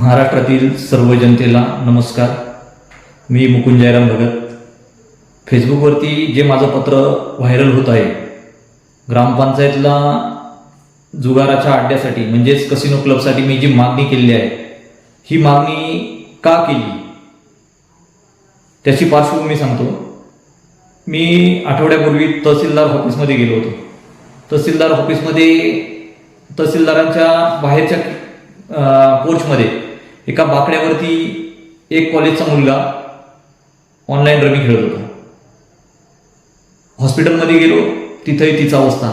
महाराष्ट्रातील सर्व जनतेला नमस्कार. मी मुकुंद जयराम भगत. फेसबुकवरती जे माझं पत्र व्हायरल होत आहे ग्रामपंचायतला जुगाराच्या अड्ड्यासाठी म्हणजेच कसिनो क्लबसाठी मी जी मागणी केलेली आहे ही मागणी का केली? त्याची पार्श्वभूमी सांगतो. मी आठवड्यापूर्वी तहसीलदार ऑफिसमध्ये गेलो होतो. तहसीलदार ऑफिसमध्ये तहसीलदारांच्या बाहेरच्या पोर्चमध्ये एका बाकड्यावरती एक कॉलेजचा मुलगा ऑनलाईन रमी खेळत होता. हॉस्पिटलमध्ये गेलो तिथंही तिचा अवस्था.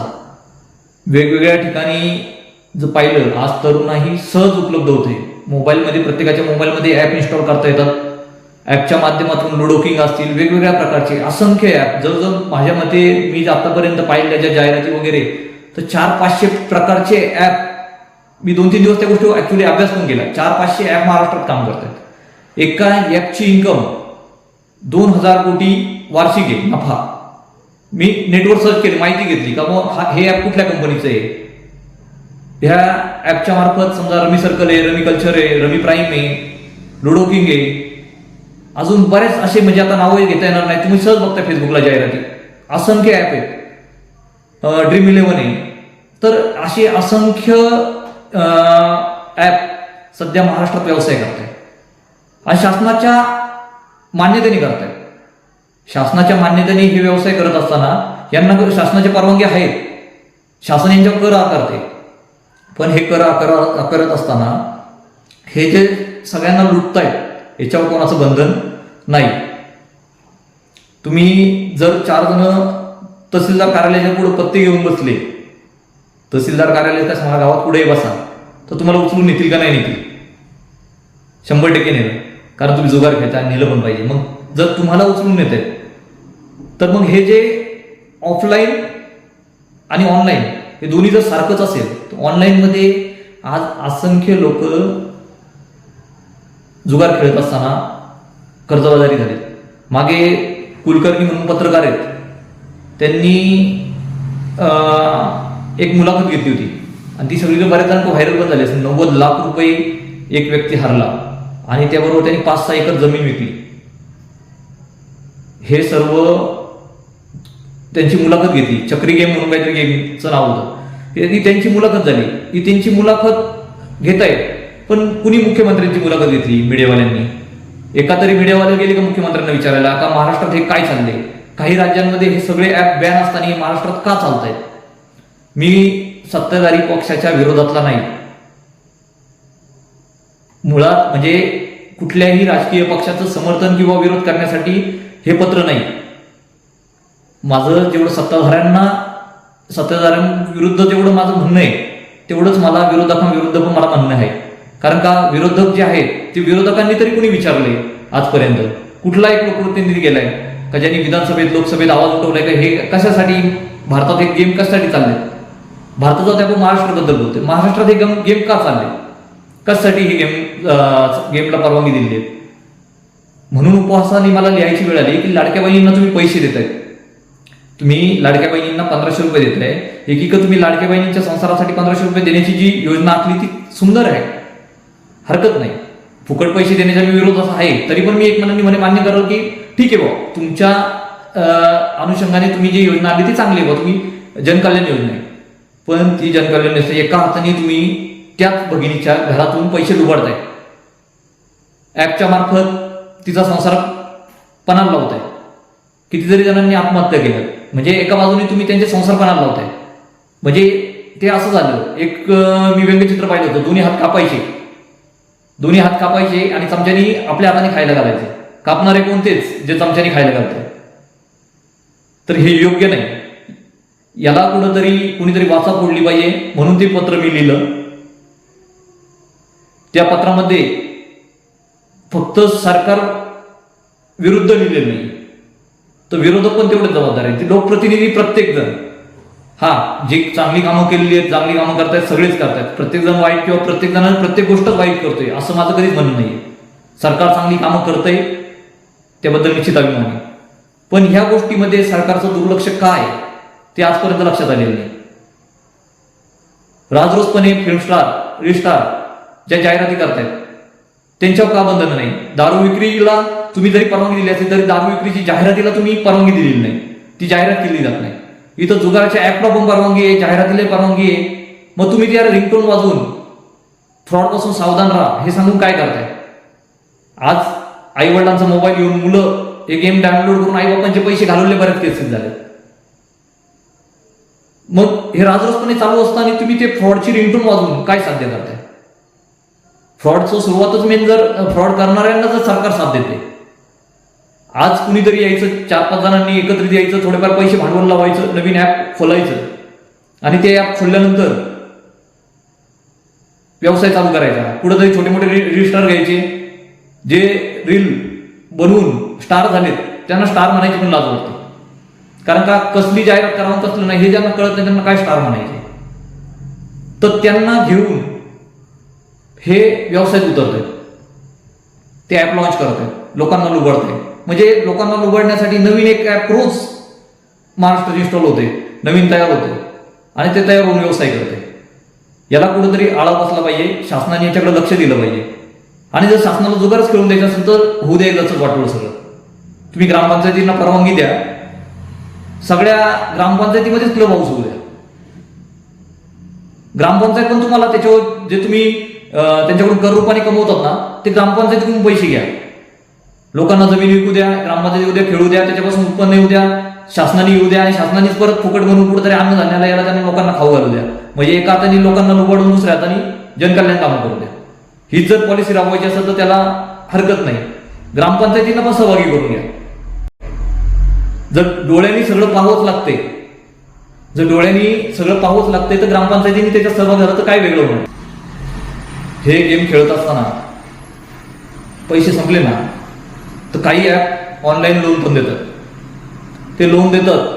वेगवेगळ्या ठिकाणी जर पाहिलं आज तरुणाही सहज उपलब्ध होते. मोबाईलमध्ये प्रत्येकाच्या मोबाईलमध्ये ॲप इन्स्टॉल करता येतात. ॲपच्या माध्यमातून लुडो किंग असतील वेगवेगळ्या प्रकारचे असंख्य ॲप जवळजवळ माझ्या मते मी आतापर्यंत पाहिलेल्या ज्या जाहिराती वगैरे तर चार पाचशे प्रकारचे ॲप मी दोन तीन दिवस त्या गोष्टी ऍक्च्युली अभ्यास पण केला. चार पाचशे ॲप महाराष्ट्रात काम करतात एका ॲपची इन्कम दोन हजार कोटी वार्षिक आहे नफा. मी नेटवर सर्च केली माहिती घेतली का मग हा हे ॲप कुठल्या कंपनीचं आहे? ह्या ॲपच्या मार्फत समजा रमी सर्कल आहे रमी कल्चर आहे रमी प्राईम आहे लुडो किंग आहे. अजून बरेच असे म्हणजे आता नावही घेता येणार नाही तुम्ही सहज बघता फेसबुकला जाहिराती. असंख्य ॲप आहेत. ड्रीम इलेव्हन आहे. तर असे असंख्य ॲप सध्या महाराष्ट्रात व्यवसाय करत आहे आणि शासनाच्या मान्यतेने करत आहे शासनाच्या मान्यतेने हे व्यवसाय करत असताना यांना शासनाच्या परवानगी आहेत शासन यांच्यावर कर आकारते. पण हे कर आकार आकारत असताना हे जे सगळ्यांना लुटतायत याच्यावर कोणाचं बंधन नाही. तुम्ही जर चार जण तहसीलदार कार्यालयाच्या पुढे पत्ते घेऊन बसले तहसीलदार कार्यालयाच्या मला गावात पुढे बसा. तर तुम्हाला उचलून नेतील का नाही नेतील? शंभर टक्के नेलं कारण तुम्ही जुगार खेळता आणि नेलं पण पाहिजे. मग जर तुम्हाला उचलून नेत आहेत तर मग हे जे ऑफलाईन आणि ऑनलाईन हे दोन्ही जर सारखंच असेल तर ऑनलाईनमध्ये आज असंख्य लोक जुगार खेळत असताना कर्जबाजारी झाले. मागे कुलकर्णी म्हणून पत्रकार आहेत. त्यांनी एक मुलाखत घेतली होती. आणि ती सगळी बऱ्याच जणांना व्हायरल पण झाली असेल. नव्वद लाख रुपये एक व्यक्ती हरला. आणि त्याबरोबर त्यांनी पाच सहा एकर जमीन विकली. हे सर्व त्यांची मुलाखत घेतली. चक्री गेम म्हणून काहीतरी गेमचं नाव होतं. ती त्यांची मुलाखत झाली. ती त्यांची मुलाखत घेत पण कुणी मुख्यमंत्र्यांची मुलाखत घेतली? मीडियावाल्यांनी. एका तरी मीडियावाले गेले का मुख्यमंत्र्यांना विचारायला का महाराष्ट्रात हे काय चालले काही राज्यांमध्ये हे सगळे ॲप बॅन असताना हे महाराष्ट्रात का चालत आहेत मी सत्ताधारी पक्षाच्या विरोधातला नाही. मुळात म्हणजे कुठल्याही राजकीय पक्षाचं समर्थन किंवा विरोध करण्यासाठी हे पत्र नाही. माझं जेवढं सत्ताधाऱ्यांना सत्ताधाऱ्यांविरुद्ध जेवढं माझं म्हणणं आहे तेवढंच मला विरोधकांविरुद्ध पण मला म्हणणं आहे. कारण का विरोधक जे आहेत ते विरोधकांनी तरी कुणी विचारले आजपर्यंत? कुठला एक लोकप्रतिनिधी गेलाय? का ज्यांनी विधानसभेत लोकसभेत आवाज उठवलाय? का हे कशासाठी? भारतात हे गेम कशासाठी चालले भारताचा आपण महाराष्ट्राबद्दल बोलतोय. महाराष्ट्रात हे गेम गेम का चालले? कशासाठी ही गेम गेमला परवानगी दिली आहे? म्हणून उपवासाने मला लिहायची वेळ आली की लाडक्या बहिणींना तुम्ही पैसे देताय. तुम्ही लाडक्या बहिणींना पंधराशे रुपये देताय. एकीक तुम्ही लाडक्या बहिणींच्या संसारासाठी पंधराशे रुपये देण्याची जी योजना आखली ती सुंदर आहे. हरकत नाही. फुकट पैसे देण्याचा मी विरोध असा आहे. तरी पण मी एक मनाने म्हणे मान्य करेल की ठीक आहे बाबा तुमच्या अनुषंगाने तुम्ही जी योजना आली ती चांगली आहे बा तुम्ही जनकल्याण योजना आहे. पण ती जनकल्याण नसते एका हाताने तुम्ही त्याच भगिनीच्या घरातून पैसे लुबाडताय. ॲपच्या मार्फत तिचा संसार पणाला लावताय. कितीतरी जणांनी आत्महत्या केल्या. म्हणजे एका बाजूने तुम्ही त्यांचे संसार पणाला लावताय. म्हणजे ते असं झालं. एक मी व्यंगचित्र पाहिलं होतं. दोन्ही हात कापायचे. दोन्ही हात कापायचे आणि चमच्यानी आपल्या हाताने खायला घालायचे. कापणारे कोणतेच जे चमच्यानी खायला घालतात. तर हे योग्य नाही. याला कुठंतरी कुणीतरी वाचा फोडली पाहिजे म्हणून ते पत्र मी लिहिलं. त्या पत्रामध्ये फक्त सरकार विरुद्ध लिहिलेलं नाही तर विरोधक पण तेवढे जबाबदार आहेत. ते लोकप्रतिनिधी प्रत्येक जण. हा जे चांगली कामं केलेली आहेत चांगली कामं करतायत सगळेच करतायत. प्रत्येक जण वाईट किंवा प्रत्येक जण प्रत्येक गोष्ट वाईट करतोय असं माझं कधीच म्हणणं नाही सरकार चांगली कामं करतंय त्याबद्दल निश्चित अभिमान आहे. पण ह्या गोष्टीमध्ये सरकारचं दुर्लक्ष काय? ते आजपर्यंत लक्षात आलेलं नाही. राजरोसपणे फिल्म स्टार रिस्टार ज्या जाहिराती करतायत त्यांच्यावर का बंधन नाही? दारू विक्रीला तुम्ही जरी परवानगी दिली असेल तरी दारू विक्रीची जाहिरातीला तुम्ही परवानगी दिलेली नाही. ती जाहिरात केली जात नाही. इथं जुगाराच्या ऍपला पण परवानगी आहे जाहिरातीला परवानगी आहे. मग तुम्ही त्या रिंगटोन वाजवून फ्रॉडपासून सावधान राहा. हे सांगून काय करताय? आज आई वडिलांचा मोबाईल घेऊन मुलं हे गेम डाउनलोड करून आई बापांचे पैसे घालवले बऱ्याच केसेस झाले मग हे राजरसपणे चालू असताना तुम्ही ते फ्रॉडची रिंगटून वाजवून काय साध्य करताय? फ्रॉडचं सुरुवातच मेन जर फ्रॉड करणाऱ्यांना जर सरकार साथ देते. आज कुणीतरी यायचं चार पाच जणांनी एकत्रित यायचं थोडेफार पैसे भांडवल लावायचं नवीन ऍप खोलायचं आणि ते ऍप खोलल्यानंतर व्यवसाय चालू करायचा. कुठेतरी छोटे मोठे रजिस्टर घ्यायचे जे रील बनवून स्टार झालेत त्यांना स्टार म्हणायची पण लाज वाटते. कारण का कसली जाहिरात करावं कसलं नाही हे ज्यांना कळत नाही त्यांना काय स्टार म्हणायचे? तर त्यांना घेऊन हे व्यवसायात उतरतोय. ते ऍप लॉन्च करत आहे लोकांना लुबडतंय. म्हणजे लोकांना लुबडण्यासाठी नवीन एक ऍप रोज महाराष्ट्रात इन्स्टॉल होते नवीन तयार होते आणि ते तयार होऊन व्यवसाय करते याला कुठेतरी आळा बसला पाहिजे. शासनाने याच्याकडे लक्ष दिलं पाहिजे. आणि जर शासनाला जुगारच खेळून द्यायचं असेल तर होऊ द्यायचं वाटवलं सगळं. तुम्ही ग्रामपंचायतींना परवानगी द्या. सगळ्या ग्रामपंचायतीमध्येच क्लब हाऊस होऊ द्या. ग्रामपंचायत पण तुम्हाला त्याच्यावर जे तुम्ही त्यांच्याकडून कर रूपाने कमवतात ना ते ग्रामपंचायतीकडून पैसे घ्या. लोकांना जमीन विकू द्या ग्रामपंचायत येऊ द्या खेळू द्या त्याच्यापासून उत्पन्न येऊ द्या शासनाने येऊ द्या आणि शासनानेच परत फुकट बनवून कुठेतरी अन्नधान्याला याला त्यांना लोकांना खाऊ घालू द्या. म्हणजे एका हाताने लोकांना लुबाडून दुसऱ्या हाताने जनकल्याण कामं करू द्या. ही जर पॉलिसी राबवायची असेल तर त्याला हरकत नाही. ग्रामपंचायतींना पण सहभागी करून घ्या. जर डोळ्यांनी सगळं पाहावंच लागते. जर डोळ्यांनी सगळं पाहावंच लागते तर ग्रामपंचायतीने त्याच्यात सहभाग झाला तर काय वेगळं होणार हे गेम खेळत असताना पैसे संपले ना तर काही ॲप ऑनलाईन लोन पण देतात. ते लोन देतात.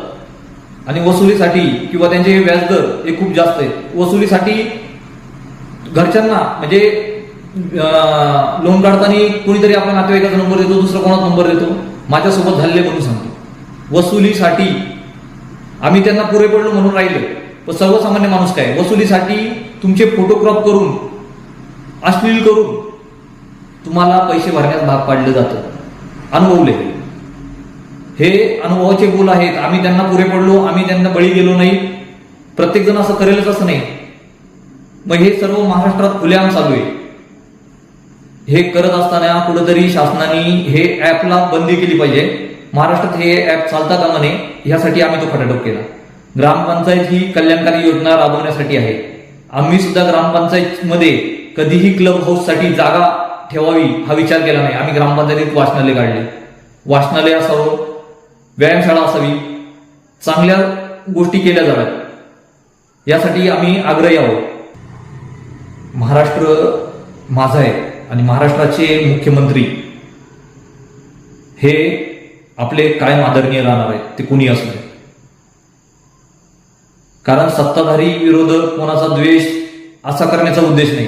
आणि वसुलीसाठी किंवा त्यांचे व्याजदर हे खूप जास्त आहे. वसुलीसाठी घरच्यांना म्हणजे लोन काढताना कोणीतरी आपल्या नातेवाईकाचा नंबर देतो दुसरा कोणाचा नंबर देतो. माझ्यासोबत झालेले म्हणून सांगतो. वसुलीसाठी. आम्ही त्यांना पुरे पडलो म्हणून राहिलो. पण सर्वसामान्य माणूस काय? वसुलीसाठी तुमचे फोटोक्रॉप करून अश्लील करून तुम्हाला पैसे भरण्यास भाग पाडलं जातं. अनुभवले. हे अनुभवाचे बोल आहेत. आम्ही त्यांना पुरे पडलो आम्ही त्यांना बळी गेलो नाही. प्रत्येक जण असं करेलच असं नाही. मग हे सर्व महाराष्ट्रात खुलेआम चालू आहे. हे करत असताना कुठेतरी शासनाने हे ऍपला बंदी केली पाहिजे. महाराष्ट्रात हे ऍप चालता का म्हणे यासाठी आम्ही तो खटाटोप केला. ग्रामपंचायत ही कल्याणकारी योजना राबवण्यासाठी आहे. आम्ही सुद्धा ग्रामपंचायत मध्ये कधीही क्लब हाऊससाठी जागा ठेवावी हा विचार केला नाही. आम्ही ग्रामपंचायतीत वाचनालय काढले. वाचनालय असावं व्यायामशाळा असावी चांगल्या गोष्टी केल्या जाव्यात. यासाठी आम्ही आग्रही आहोत. महाराष्ट्र माझा आहे आणि महाराष्ट्राचे मुख्यमंत्री हे आपले काय आदरणीय राहणार आहेत ते कुणी असले कारण सत्ताधारी विरोधक कोणाचा द्वेष असा करण्याचा उद्देश नाही.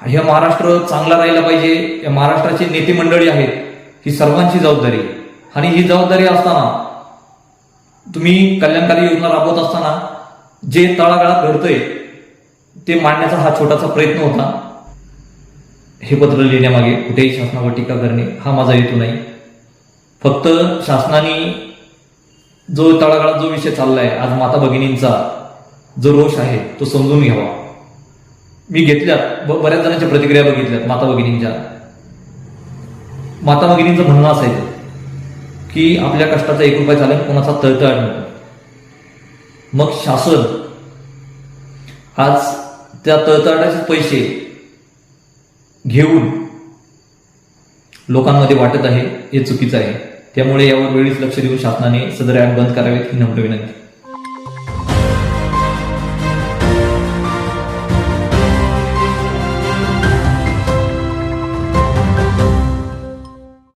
हे महाराष्ट्र चांगला राहिला पाहिजे या महाराष्ट्राचे नेते मंडळी आहेत ही सर्वांची जबाबदारी आणि ही जबाबदारी असताना तुम्ही कल्याणकारी योजना राबवत असताना जे तळागाळात घडतंय ते मांडण्याचा हा छोटासा प्रयत्न होता. हे पत्र लिहिण्यामागे कुठेही शासनावर टीका करणे हा माझा हेतू नाही. फक्त शासनाने जो तळागाळात जो विषय चाललाय आज माता भगिनींचा जो रोष आहे तो समजून घ्यावा. मी घेतल्यात बऱ्याच जणांच्या प्रतिक्रिया बघितल्यात माता भगिनींच्या. माता भगिनींचं म्हणणं असायचं की आपल्या कष्टाचा एक रुपया चालेल कोणाचा तळतळ नको मग शासन आज त्या तळतळाचे पैसे घेऊन लोकांमध्ये वाटत आहे हे चुकीचं आहे. त्यामुळे यावर वेळीच लक्ष देऊन शासनाने सदर ऍप बंद करावेत ही नम्र विनंती.